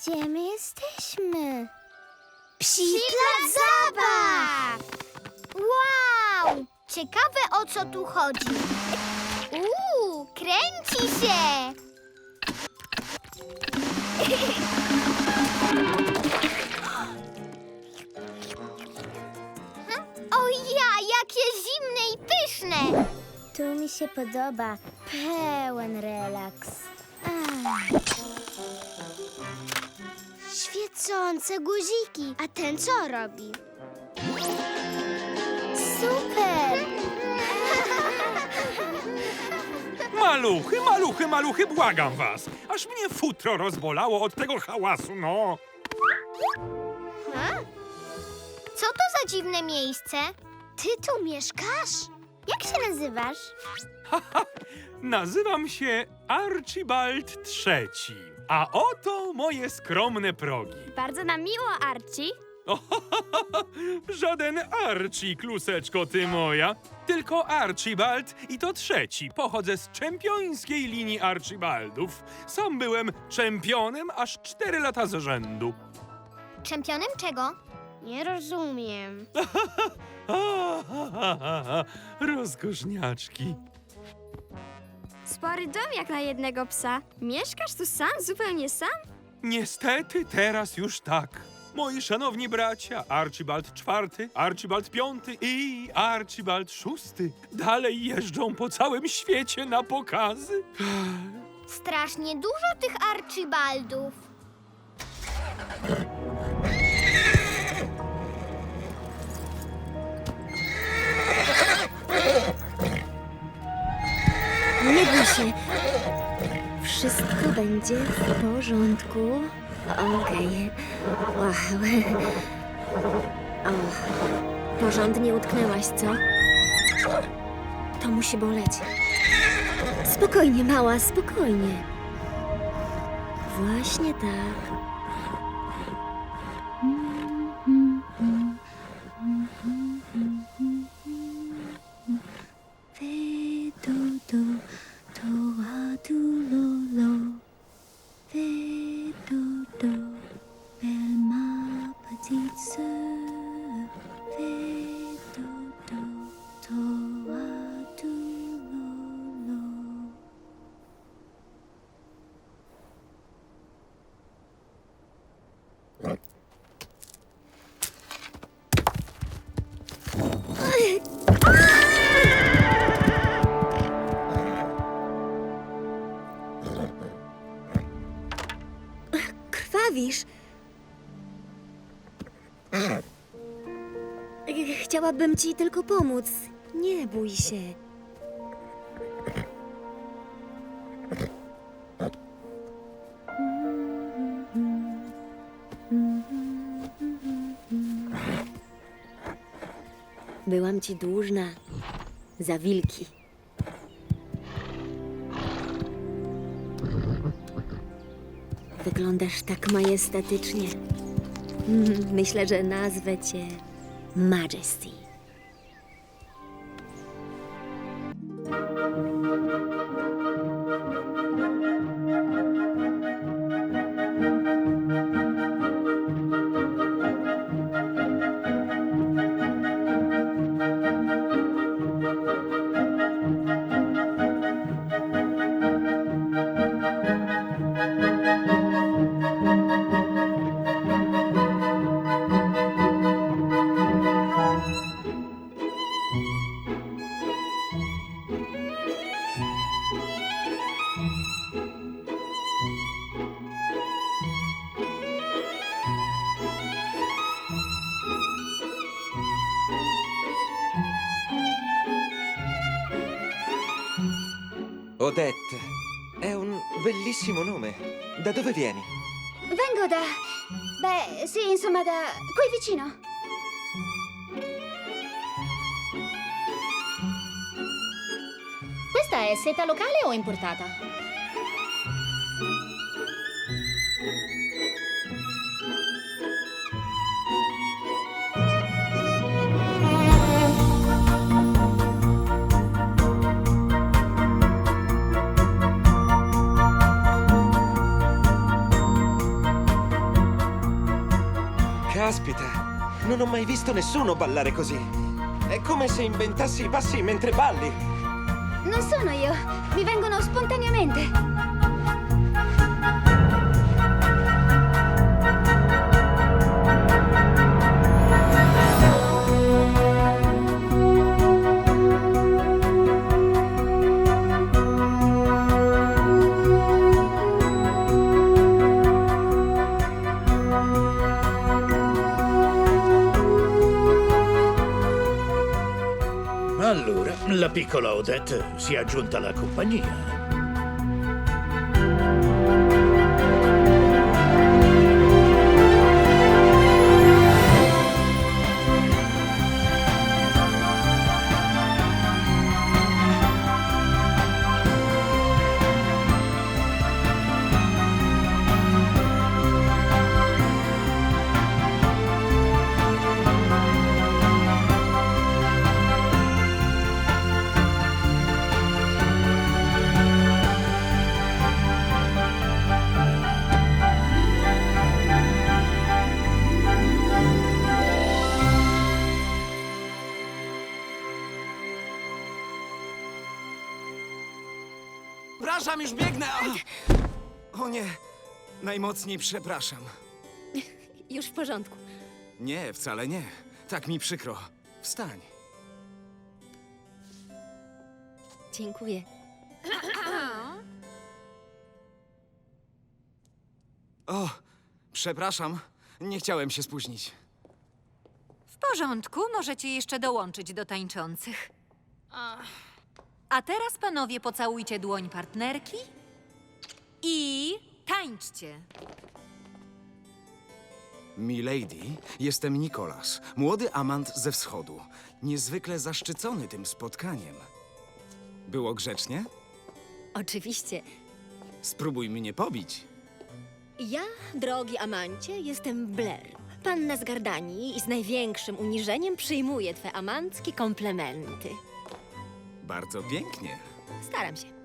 Gdzie my jesteśmy? Psi plac zabaw! Wow! Ciekawe o co tu chodzi. Uuu, kręci się! O ja, jakie zimne i pyszne! Tu mi się podoba. Pełen relaks. Świecące guziki. A ten co robi? Super! Maluchy, maluchy, maluchy, błagam was! Aż mnie futro rozbolało od tego hałasu, no! Co to za dziwne miejsce? Ty tu mieszkasz? Jak się nazywasz? Nazywam się Archibald III, a oto moje skromne progi. Bardzo nam miło, Archie. Żaden Archie, kluseczko ty moja, tylko Archibald i to trzeci. Pochodzę z czempiońskiej linii Archibaldów. Sam byłem czempionem aż cztery lata z rzędu. Czempionem czego? Nie rozumiem. Rozkoszniaczki. Spory dom jak na jednego psa. Mieszkasz tu sam, zupełnie sam? Niestety teraz już tak. Moi szanowni bracia, Archibald IV, Archibald V i Archibald VI dalej jeżdżą po całym świecie na pokazy. Strasznie dużo tych Archibaldów. Bój się. Wszystko będzie w porządku. Okej. Wow. O, porządnie utknęłaś, co? To musi boleć. Spokojnie, mała, spokojnie. Właśnie tak. Chciałabym ci tylko pomóc. Nie bój się. Byłam ci dłużna za wilki. Wyglądasz tak majestatycznie. Myślę, że nazwę cię Majesty. Odette, è un bellissimo nome. Da dove vieni? Vengo da... Beh, sì, insomma, da qui vicino. Questa è seta locale o importata? Non ho mai visto nessuno ballare così. È come se inventassi i passi mentre balli. Non sono io, mi vengono spontaneamente. piccola Odette è aggiunta alla compagnia. Przepraszam, już biegnę! O, o nie, najmocniej przepraszam. Już w porządku. Nie, wcale nie. Tak mi przykro. Wstań. Dziękuję. O, przepraszam. Nie chciałem się spóźnić. W porządku, możecie jeszcze dołączyć do tańczących. A teraz panowie pocałujcie dłoń partnerki i tańczcie. Milady, jestem Nikolas, młody amant ze wschodu. Niezwykle zaszczycony tym spotkaniem. Było grzecznie? Oczywiście. Spróbuj mnie pobić. Ja, drogi amancie, jestem Blair. Panna z Gardanii i z największym uniżeniem przyjmuję twe amanckie komplementy. Bardzo pięknie. Staram się.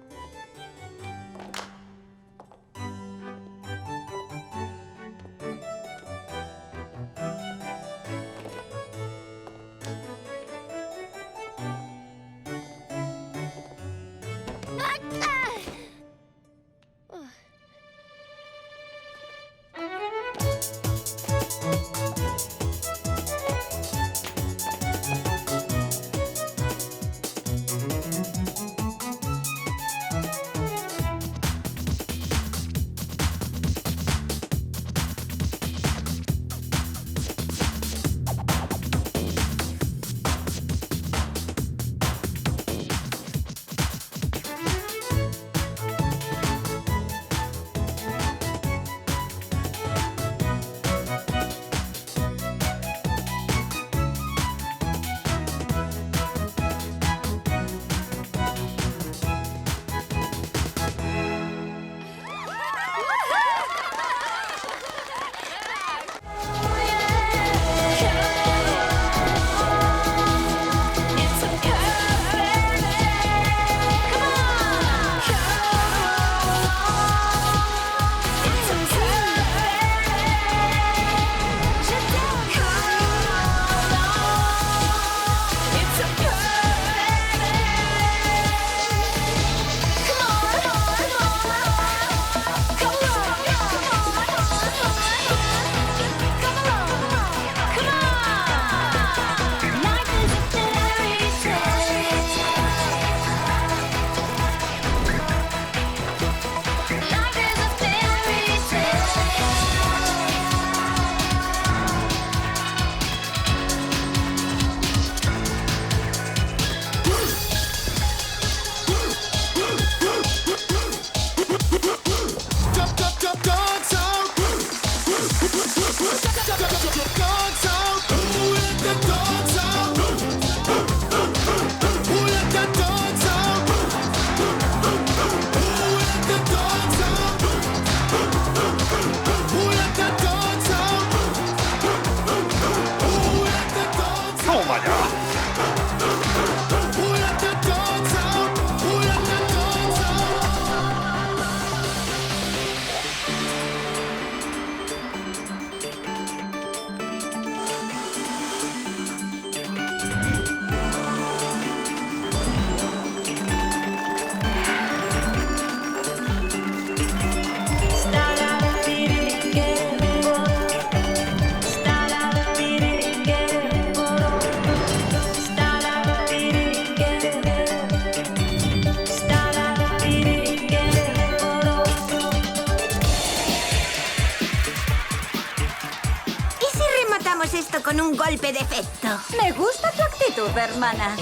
Me gusta tu actitud, hermana.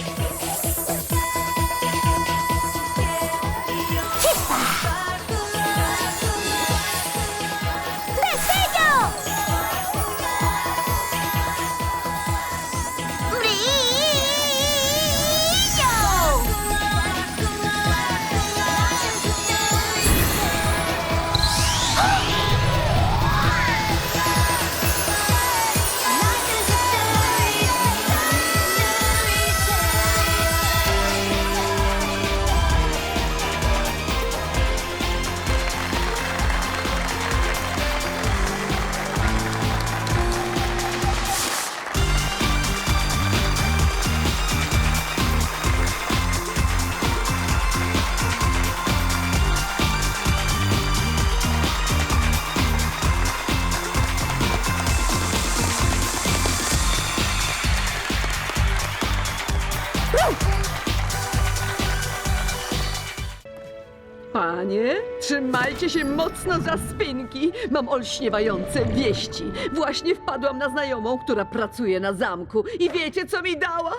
Trzymajcie się mocno za spinki. Mam olśniewające wieści. Właśnie wpadłam na znajomą, która pracuje na zamku. I wiecie, co mi dała?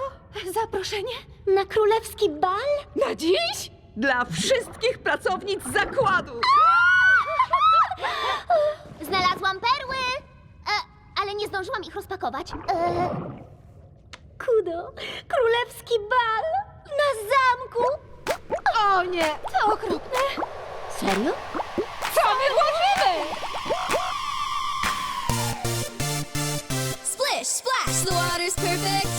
Zaproszenie na królewski bal? Na dziś? Dla wszystkich pracownic zakładu. Znalazłam perły! E, ale nie zdążyłam ich rozpakować. E, Kudo, królewski bal na zamku. O nie! To okropne. Serio? Co my włożymy? Splish, splash, the water's perfect.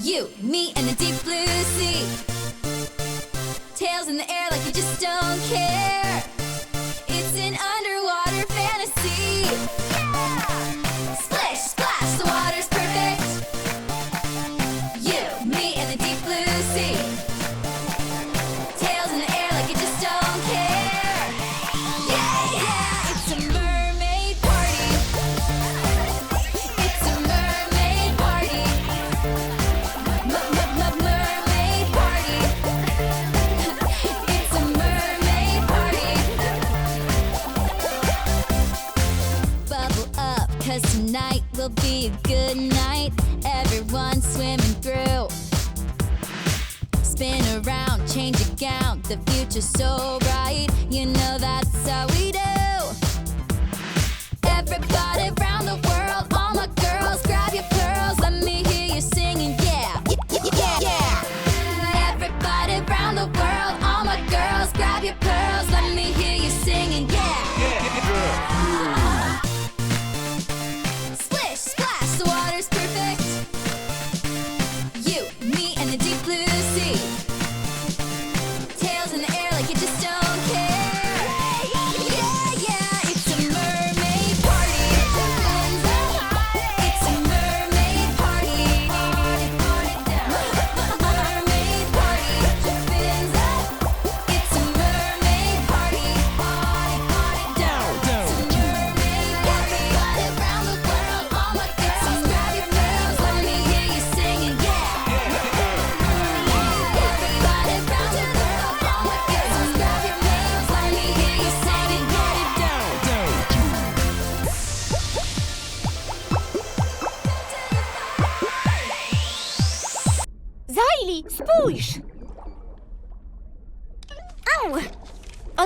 You, me, and the deep blue sea. Tails in the air like you just don't care. Everyone swimming through. Spin around, change your gown. The future's so bright. You know that's how we do. Everybody blue.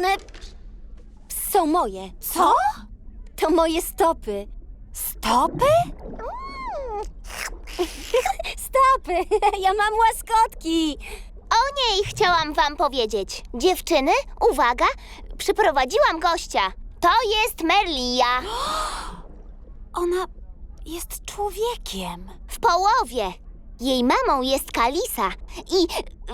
One są moje. Co? To moje stopy. Stopy? Stopy! Ja mam łaskotki! o niej chciałam wam powiedzieć. Dziewczyny, uwaga, przyprowadziłam gościa. To jest Merlia. Ona jest człowiekiem. W połowie. Jej mamą jest Kalisa. I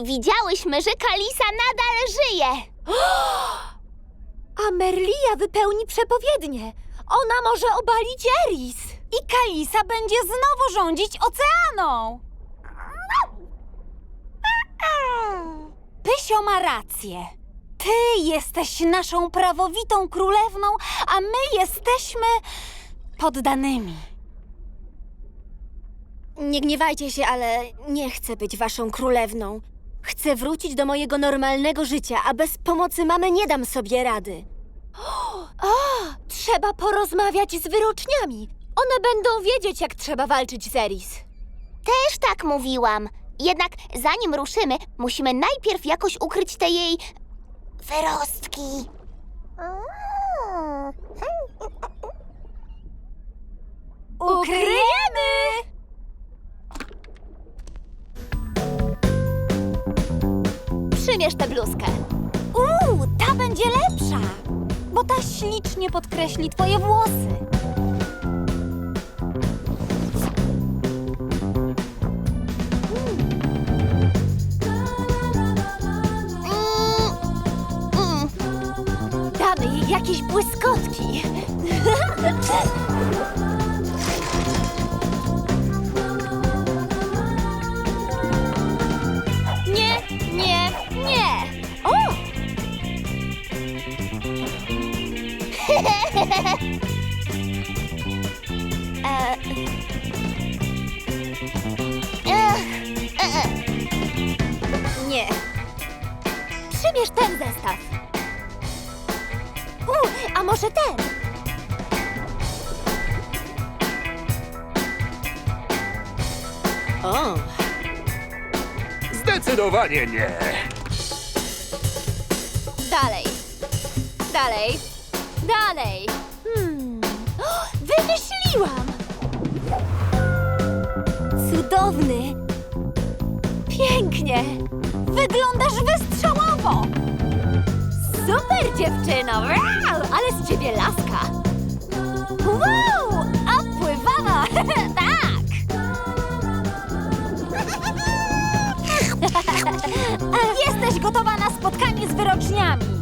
widziałyśmy, że Kalisa nadal żyje. A Merlia wypełni przepowiednie. Ona może obalić Eris. I Kalisa będzie znowu rządzić oceaną. Pysio ma rację. Ty jesteś naszą prawowitą królewną, a my jesteśmy poddanymi. Nie gniewajcie się, ale nie chcę być waszą królewną. Chcę wrócić do mojego normalnego życia, a bez pomocy mamy nie dam sobie rady. O, trzeba porozmawiać z wyroczniami. One będą wiedzieć, jak trzeba walczyć z Eris. Też tak mówiłam. Jednak zanim ruszymy, musimy najpierw jakoś ukryć te jej wyrostki. Ukryjemy! Przymierz tę bluzkę. Uuu, ta będzie lepsza, bo ta ślicznie podkreśli twoje włosy. Mm, Damy jej jakieś błyskotki. e, e, e. Nie. Przymierz ten zestaw. U, a może ten? O, Zdecydowanie nie. Dalej. Dalej. Dalej. Wymyśliłam! Cudowny. Pięknie. Wyglądasz wystrzałowo. Super dziewczyno. Wow, ale z ciebie laska. Wow, a pływała. tak. Jesteś gotowa na spotkanie z wyroczniami.